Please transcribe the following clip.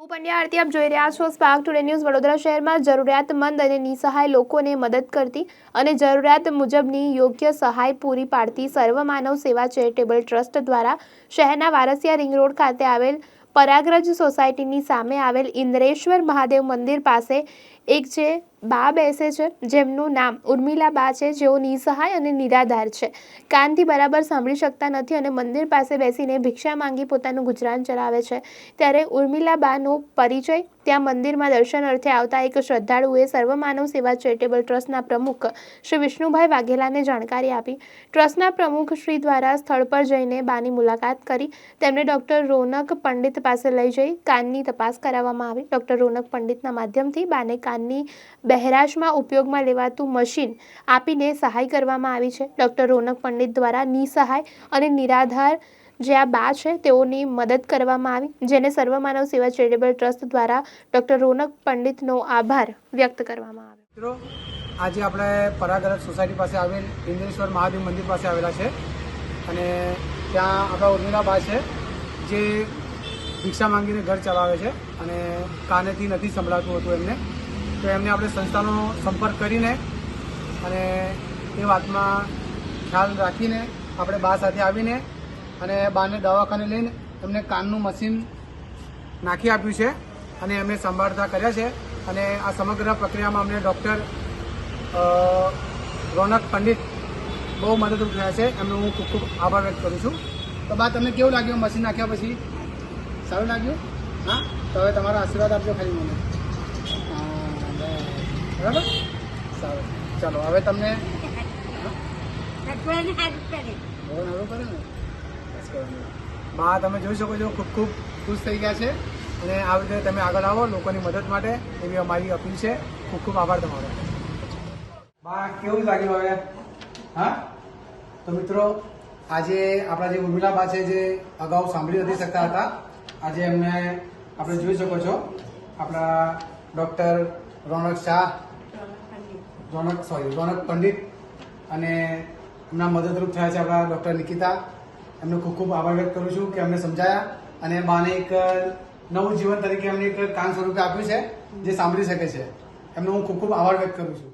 હું પંડ્યા આરતી, આપ જોઈ રહ્યા છો સ્પાર્ક ટુડે ન્યૂઝ વડોદરા શહેરમાં જરૂરિયાતમંદ અને નિસહાય લોકોને મદદ કરતી અને જરૂરિયાત મુજબની યોગ્ય સહાય પૂરી પાડતી સર્વમાનવ સેવા ચેરિટેબલ ટ્રસ્ટ દ્વારા શહેરના વારસિયા રિંગ રોડ ખાતે આવેલ પરાગ્રજ સોસાયટીની સામે આવેલ ઇન્દ્રેશ્વર મહાદેવ મંદિર પાસે એક જે બા બેસે છે, જેમનું નામ ઉર્મિલા બા છે, જેઓ નિસહાય અને નિરાધાર છે. કાનથી બરાબર સાંભળી શકતા નથી અને મંદિર પાસે બેસીને ભિક્ષા માંગી પોતાનું ગુજરાન ચલાવે છે. ત્યારે ઉર્મિલા બાનો પરિચય ત્યાં મંદિરમાં દર્શન અર્થે આવતા એક શ્રદ્ધાળુએ સર્વમાનવ સેવા ચેરિટેબલ ટ્રસ્ટના પ્રમુખ શ્રી વિષ્ણુભાઈ વાઘેલાને જાણકારી આપી. ટ્રસ્ટના પ્રમુખ શ્રી દ્વારા સ્થળ પર જઈને બાની મુલાકાત કરી. તેમને ડૉક્ટર રોનક પંડિત પાસે લઈ જઈ કાનની તપાસ કરાવવામાં આવી. ડૉક્ટર રોનક પંડિતના માધ્યમથી બાને કાનની બહેરાશમાં ઉપયોગમાં લેવાતું મશીન આપીને સહાય કરવામાં આવી છે. ડૉક્ટર રોનક પંડિત દ્વારા નિસહાય અને નિરાધાર જે આ બા છે, તેઓની મદદ કરવામાં આવી, જેને સર્વમાનવ સેવા ચેરિટેબલ ટ્રસ્ટ દ્વારા ડૉક્ટર રોનક પંડિતનો આભાર વ્યક્ત કરવામાં આવ્યો. આજે આપણે પરાગરજ સોસાયટી પાસે આવેલ ઇન્દ્રેશ્વર મહાદેવ મંદિર પાસે આવેલા છે અને ત્યાં આપણા ઉર્મિલા બા છે, જે ભિક્ષા માંગીને ઘર ચલાવે છે અને કાનેથી નથી સંભળાતું હતું એમને. તો એમને આપણે સંસ્થાનો સંપર્ક કરીને અને એ વાતમાં ખ્યાલ રાખીને આપણે બા સાથે આવીને અને બાને દવાખાને લઈને એમને કાનનું મશીન નાખી આપ્યું છે અને એમને સંભાળતા કર્યા છે. અને આ સમગ્ર પ્રક્રિયામાં અમને ડૉક્ટર રોનક પંડિત બહુ મદદરૂપ થયા છે. એમનો હું ખૂબ ખૂબ આભાર વ્યક્ત કરું છું. તો બા, તમને કેવું લાગ્યું? મશીન નાખ્યા પછી? સારું લાગ્યું? હા? તો હવે તમારા આશીર્વાદ આપજો ખાલી મને. બરાબર? સારું. ચાલો હવે તમને ભગવાન કરે. ને? બસ બા તમે જોઈ શકો છો ખૂબ ખૂબ ખુશ થઈ ગયા છે. અને આ રીતે તમે આગળ આવો લોકોની મદદ માટે. એવી અમારી અપીલ છે. ખૂબ ખૂબ આભાર તમારો. બા કેવું લાગ્યું હવે? હા? તો મિત્રો આજે આપણા જે ઉર્મિલા બા છે જે અગાઉ સાંભળી નથી શકતા હતા આજે એમને આપણે જોઈ શકો છો. આપણા ડૉક્ટર રોનક શાહ રોનક સોરી રોનક પંડિત અને એમના મદદરૂપ થયા છે આપણા ડૉક્ટર નિકિતા. એમનો ખૂબ ખૂબ આભાર વ્યક્ત કરું છું કે અમને સમજાયા અને બાને એક નવું જીવન તરીકે એમને એક કામ સ્વરૂપે આપ્યું છે જે સાંભળી શકે છે. એમનો હું ખૂબ ખૂબ આભાર વ્યક્ત કરું છું.